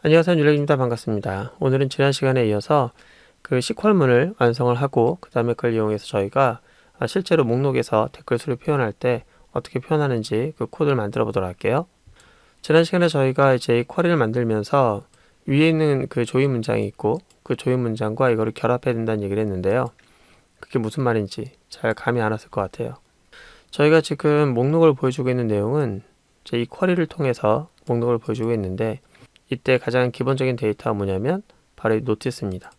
안녕하세요. 윤력입니다. 반갑습니다. 오늘은 지난 시간에 이어서 그 시퀄문을 완성을 하고 그 다음에 그걸 이용해서 저희가 아, 실제로 목록에서 댓글 수를 표현할 때 어떻게 표현하는지 그 코드를 만들어 보도록 할게요. 지난 시간에 저희가 이제 이 쿼리를 만들면서 위에 있는 그 조인 문장이 있고 그 조인 문장과 이거를 결합해야 된다는 얘기를 했는데요. 그게 무슨 말인지 잘 감이 안 왔을 것 같아요. 저희가 지금 목록을 보여주고 있는 내용은 이제 이 쿼리를 통해서 목록을 보여주고 있는데 이때 가장 기본적인 데이터가 뭐냐면 바로 이 노티스입니다.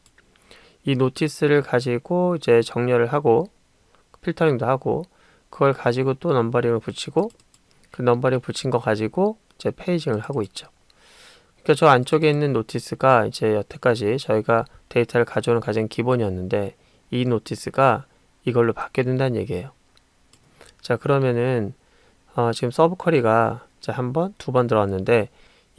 이 노티스를 가지고 이제 정렬을 하고 필터링도 하고 그걸 가지고 또 넘버링을 붙이고 그 넘버링 붙인 거 가지고 이제 페이징을 하고 있죠. 그러니까 저 안쪽에 있는 노티스가 이제 여태까지 저희가 데이터를 가져오는 가장 기본이었는데 이 노티스가 이걸로 바뀌게 된다는 얘기예요. 자 그러면은 어, 지금 서브 쿼리가 한 번, 두 번 들어왔는데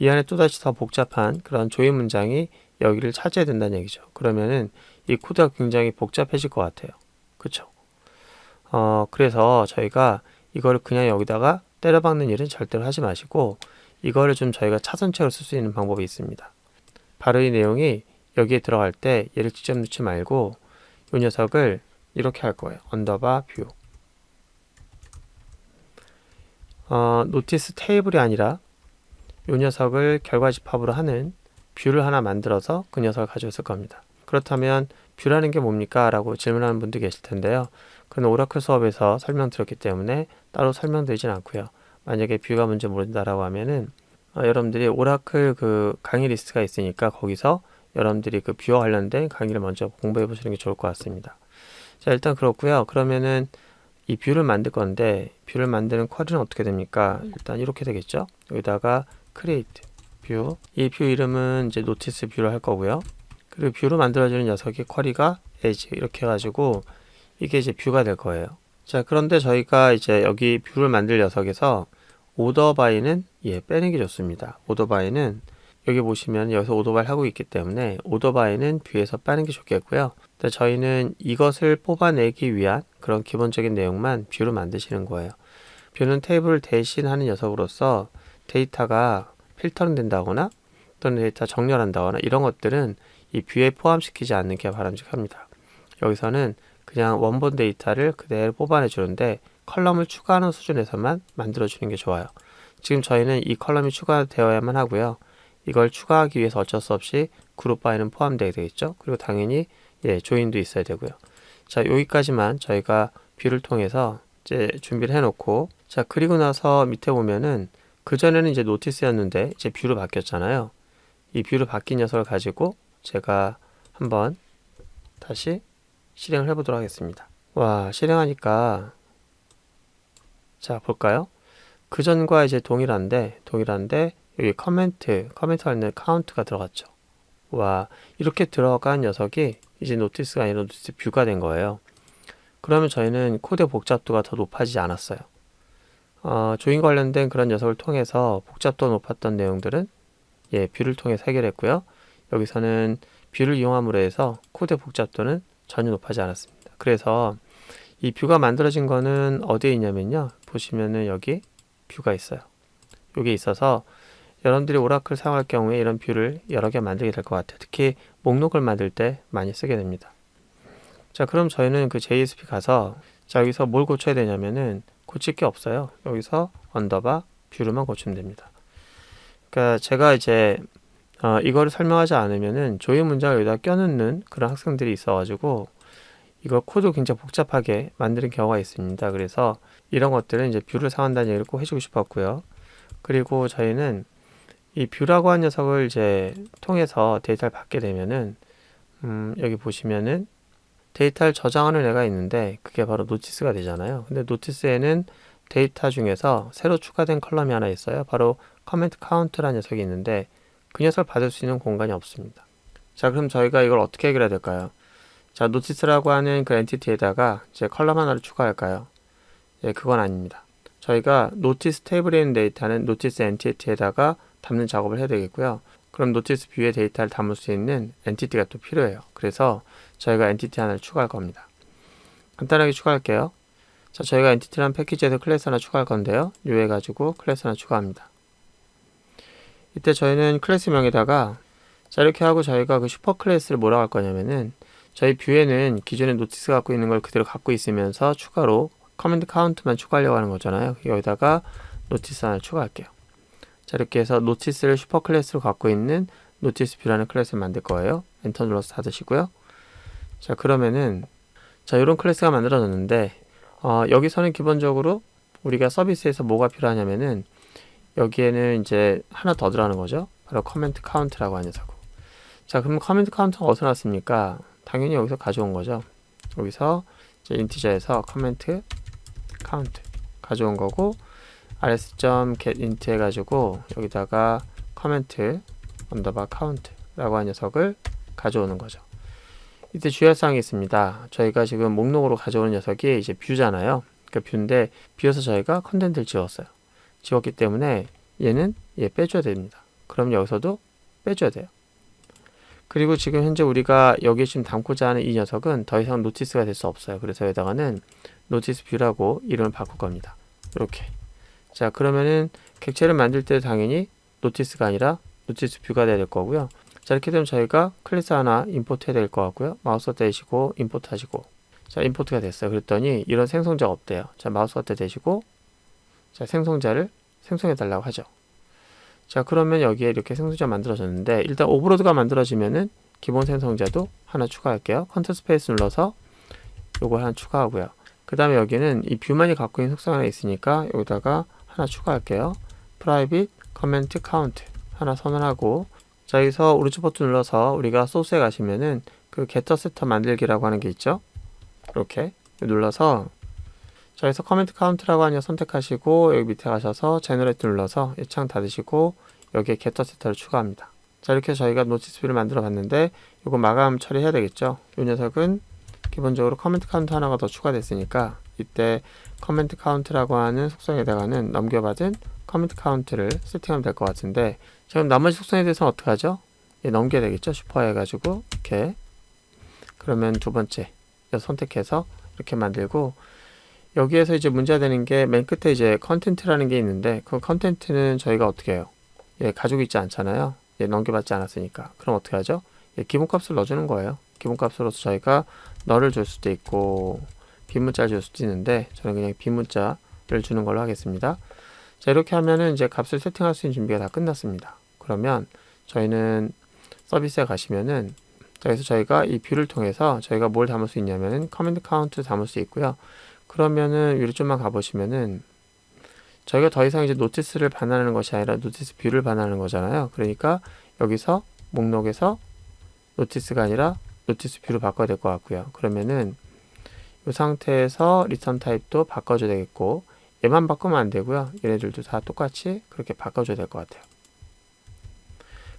이 안에 또다시 더 복잡한 그런 조인 문장이 여기를 차지해야 된다는 얘기죠. 그러면은 이 코드가 굉장히 복잡해질 것 같아요. 그쵸? 어, 그래서 저희가 이거를 그냥 여기다가 때려박는 일은 절대로 하지 마시고 이거를 좀 저희가 차선책으로 쓸 수 있는 방법이 있습니다. 바로 이 내용이 여기에 들어갈 때 얘를 직접 넣지 말고 이 녀석을 이렇게 할 거예요. 언더바 뷰. 어, 노티스 테이블이 아니라 이 녀석을 결과 집합으로 하는 뷰를 하나 만들어서 그 녀석을 가져왔을 겁니다. 그렇다면 뷰라는 게 뭡니까? 라고 질문하는 분도 계실 텐데요. 그건 오라클 수업에서 설명드렸기 때문에 따로 설명드리진 않고요. 만약에 뷰가 뭔지 모른다라고 하면은 어, 여러분들이 오라클 그 강의 리스트가 있으니까 거기서 여러분들이 그 뷰와 관련된 강의를 먼저 공부해 보시는 게 좋을 것 같습니다. 자 일단 그렇고요. 그러면은 이 뷰를 만들 건데 뷰를 만드는 쿼리는 어떻게 됩니까? 일단 이렇게 되겠죠. 여기다가 create 뷰. 이 뷰 이름은 이제 노티스 뷰를 할 거고요. 그리고 뷰로 만들어지는 녀석의 쿼리가 edge 이렇게 해가지고 이게 이제 뷰가 될 거예요. 자 그런데 저희가 이제 여기 뷰를 만들 녀석에서 오더 바이는 예 빼는 게 좋습니다. 오더 바이는 여기 보시면 여기서 오더 바이 하고 있기 때문에 오더 바이는 뷰에서 빼는 게 좋겠고요. 저희는 이것을 뽑아내기 위한 그런 기본적인 내용만 뷰로 만드시는 거예요. 뷰는 테이블을 대신하는 녀석으로서 데이터가 필터링 된다거나 또는 데이터 정렬한다거나 이런 것들은 이 뷰에 포함시키지 않는 게 바람직합니다. 여기서는 그냥 원본 데이터를 그대로 뽑아내 주는데 컬럼을 추가하는 수준에서만 만들어 주는 게 좋아요. 지금 저희는 이 컬럼이 추가되어야만 하고요. 이걸 추가하기 위해서 어쩔 수 없이 그룹 바에는 포함되게 되겠죠. 그리고 당연히 예, 조인도 있어야 되고요. 자, 여기까지만 저희가 뷰를 통해서 이제 준비를 해 놓고 자, 그리고 나서 밑에 보면은 그전에는 이제 노티스였는데 이제 뷰로 바뀌었잖아요. 이 뷰로 바뀐 녀석을 가지고 제가 한번 다시 실행을 해보도록 하겠습니다. 와, 실행하니까 자, 볼까요? 그전과 이제 동일한데 동일한데 여기 커멘트, 커멘트가 있는 카운트가 들어갔죠. 와, 이렇게 들어간 녀석이 이제 노티스가 아니라 노티스 뷰가 된 거예요. 그러면 저희는 코드 복잡도가 더 높아지지 않았어요. 어, 조인 관련된 그런 녀석을 통해서 복잡도 높았던 내용들은 예, 뷰를 통해서 해결했고요. 여기서는 뷰를 이용함으로 해서 코드 복잡도는 전혀 높아지지 않았습니다. 그래서 이 뷰가 만들어진 거는 어디에 있냐면요. 보시면은 여기 뷰가 있어요. 여기 있어서 여러분들이 오라클 사용할 경우에 이런 뷰를 여러 개 만들게 될 것 같아요. 특히 목록을 만들 때 많이 쓰게 됩니다. 자, 그럼 저희는 그 JSP 가서 자, 여기서 뭘 고쳐야 되냐면은 고칠 게 없어요. 여기서 언더바 뷰를만 고치면 됩니다. 그러니까 제가 이제 어, 이거를 설명하지 않으면은 조인 문장을 여기다 껴넣는 그런 학생들이 있어가지고 이걸 코드 굉장히 복잡하게 만드는 경우가 있습니다. 그래서 이런 것들은 이제 뷰를 사용한다는 얘기를 꼭 해주고 싶었고요. 그리고 저희는 이 뷰라고 한 녀석을 이제 통해서 데이터를 받게 되면은 음, 여기 보시면은 데이터를 저장하는 애가 있는데 그게 바로 노티스가 되잖아요. 근데 노티스에는 데이터 중에서 새로 추가된 컬럼이 하나 있어요. 바로 커멘트 카운트라는 녀석이 있는데 그 녀석을 받을 수 있는 공간이 없습니다. 자, 그럼 저희가 이걸 어떻게 해결해야 될까요? 자, 노티스라고 하는 그 엔티티에다가 이제 컬럼 하나를 추가할까요? 예, 그건 아닙니다. 저희가 노티스 테이블에 있는 데이터는 노티스 엔티티에다가 담는 작업을 해야 되겠고요. 그럼 노티스 뷰에 데이터를 담을 수 있는 엔티티가 또 필요해요. 그래서 저희가 엔티티 하나를 추가할 겁니다. 간단하게 추가할게요. 자, 저희가 엔티티라는 패키지에서 클래스 하나 추가할 건데요. 뉴 해가지고 클래스 하나 추가합니다. 이때 저희는 클래스명에다가 자 이렇게 하고 저희가 그 슈퍼 클래스를 뭐라고 할 거냐면은 저희 뷰에는 기존에 노티스 갖고 있는 걸 그대로 갖고 있으면서 추가로 커맨드 카운트만 추가하려고 하는 거잖아요. 여기다가 노티스 하나 추가할게요. 자 이렇게 해서 노티스를 슈퍼 클래스로 갖고 있는 노티스 뷰라는 클래스를 만들 거예요. 엔터 눌러서 닫으시고요. 자 그러면은 자 이런 클래스가 만들어졌는데 어, 여기서는 기본적으로 우리가 서비스에서 뭐가 필요하냐면은 여기에는 이제 하나 더 들어가는 거죠. 바로 커멘트 카운트라고 하는 녀석. 자 그럼 커멘트 카운트가 어디서 났습니까? 당연히 여기서 가져온 거죠. 여기서 인티저에서 커멘트 카운트 가져온 거고 rs.getInt 해가지고 여기다가 커멘트 언더바 카운트라고 하는 녀석을 가져오는 거죠. 이때 주의할 사항이 있습니다. 저희가 지금 목록으로 가져오는 녀석이 이제 뷰잖아요. 그러니까 뷰인데 뷰에서 저희가 컨텐츠를 지웠어요. 지웠기 때문에 얘는 얘 빼줘야 됩니다. 그럼 여기서도 빼줘야 돼요. 그리고 지금 현재 우리가 여기에 지금 담고자 하는 이 녀석은 더 이상 노티스가 될 수 없어요. 그래서 여기다가는 노티스 뷰라고 이름을 바꿀 겁니다. 이렇게. 자 그러면은 객체를 만들 때 당연히 노티스가 아니라 노티스 뷰가 돼야 될 거고요. 자 이렇게 되면 저희가 클래스 하나 임포트 해야 될 것 같고요. 마우스 대시고 임포트 하시고 자 임포트가 됐어요. 그랬더니 이런 생성자가 없대요. 자 마우스 버튼 대시고 자 생성자를 생성해 달라고 하죠. 자 그러면 여기에 이렇게 생성자 만들어졌는데 일단 오브로드가 만들어지면은 기본 생성자도 하나 추가할게요. 컨트롤 스페이스 눌러서 요걸 하나 추가하고요. 그 다음에 여기는 이 뷰만이 갖고 있는 속성 하나 있으니까 여기다가 하나 추가할게요. private comment count 하나 선언하고 자 여기서 오른쪽 버튼 눌러서 우리가 소스에 가시면은 그 getter setter 만들기라고 하는 게 있죠. 이렇게 눌러서 자 여기서 커멘트 카운트라고 하는 거 선택하시고 여기 밑에 가셔서 제너레이트 눌러서 이 창 닫으시고 여기에 getter setter를 추가합니다. 자 이렇게 저희가 노티스 뷰를 만들어 봤는데 이거 마감 처리해야 되겠죠. 이 녀석은 기본적으로 커멘트 카운트 하나가 더 추가됐으니까 이때 커멘트 카운트라고 하는 속성에다가는 넘겨받은 커멘트 카운트를 세팅하면 될 것 같은데 지금 나머지 속성에 대해서는 어떻게 하죠? 예, 넘겨야 되겠죠? 슈퍼 해가지고 이렇게 그러면 두 번째 선택해서 이렇게 만들고 여기에서 이제 문제가 되는 게 맨 끝에 이제 컨텐트라는 게 있는데 그 컨텐트는 저희가 어떻게 해요? 예, 가지고 있지 않잖아요. 예, 넘겨받지 않았으니까. 그럼 어떻게 하죠? 예, 기본값을 넣어주는 거예요. 기본값으로서 저희가 너를 줄 수도 있고 빈문자를 줄 수도 있는데 저는 그냥 빈문자를 주는 걸로 하겠습니다. 자 이렇게 하면은 이제 값을 세팅할 수 있는 준비가 다 끝났습니다. 그러면 저희는 서비스에 가시면은 자, 그래서 저희가 이 뷰를 통해서 저희가 뭘 담을 수 있냐면은 커맨드 카운트 담을 수 있고요. 그러면은 위로 좀만 가보시면은 저희가 더 이상 이제 노티스를 반환하는 것이 아니라 노티스 뷰를 반환하는 거잖아요. 그러니까 여기서 목록에서 노티스가 아니라 노티스 뷰로 바꿔야 될 것 같고요. 그러면은 이 상태에서 리턴 타입도 바꿔줘야 되겠고 얘만 바꾸면 안 되고요. 얘네들도 다 똑같이 그렇게 바꿔줘야 될 것 같아요.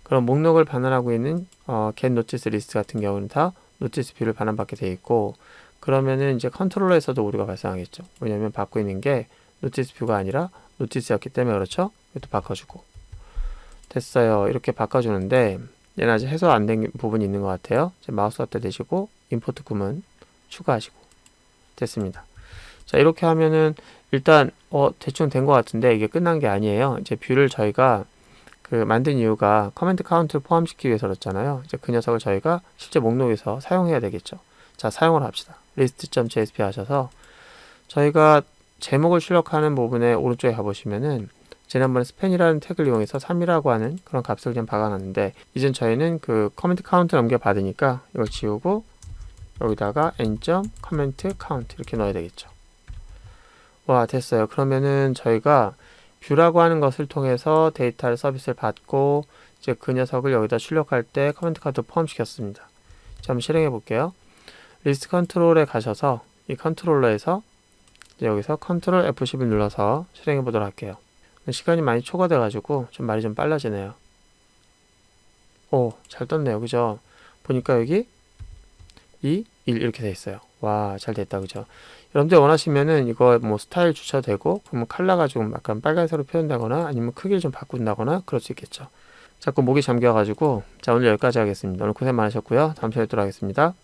그럼 목록을 반환하고 있는 어, get notice list 같은 경우는 다 notice 뷰를 반환받게 돼 있고 그러면은 이제 컨트롤러에서도 우리가 발생하겠죠. 왜냐면 받고 있는 게 notice 뷰가 아니라 notice였기 때문에 그렇죠. 이것도 바꿔주고 됐어요. 이렇게 바꿔주는데 얘는 아직 해소 안 된 부분이 있는 것 같아요. 마우스 앞에 대시고 임포트 구문 추가하시고 됐습니다. 자 이렇게 하면은 일단 어 대충 된 것 같은데 이게 끝난 게 아니에요. 이제 뷰를 저희가 그 만든 이유가 커맨드 카운트를 포함시키기 위해서였잖아요. 이제 그 녀석을 저희가 실제 목록에서 사용해야 되겠죠. 자 사용을 합시다. list.jsp 하셔서 저희가 제목을 출력하는 부분에 오른쪽에 가보시면은 지난번에 스팬이라는 태그를 이용해서 3이라고 하는 그런 값을 좀 박아놨는데 이젠 저희는 그 커멘트 카운트 넘겨 받으니까 이걸 지우고 여기다가 n 커멘트 카운트 이렇게 넣어야 되겠죠. 와 됐어요. 그러면은 저희가 뷰라고 하는 것을 통해서 데이터를 서비스를 받고 이제 그 녀석을 여기다 출력할 때 커멘트 카운트 포함시켰습니다. 자, 한번 실행해 볼게요. 리스트 컨트롤에 가셔서 이 컨트롤러에서 여기서 컨트롤 F11 눌러서 실행해 보도록 할게요. 시간이 많이 초과돼 가지고 좀 말이 좀 빨라지네요. 오, 잘 떴네요. 그죠? 보니까 여기 2, 1 이렇게 돼 있어요. 와, 잘 됐다. 그죠? 여러분들 원하시면은 이거 뭐 스타일 주셔도 되고 그러면 컬러가 좀 약간 빨간색으로 표현되거나 아니면 크기를 좀 바꾼다거나 그럴 수 있겠죠. 자꾸 목이 잠겨 가지고 자, 오늘 여기까지 하겠습니다. 오늘 고생 많으셨고요. 다음 시간에 또 하겠습니다.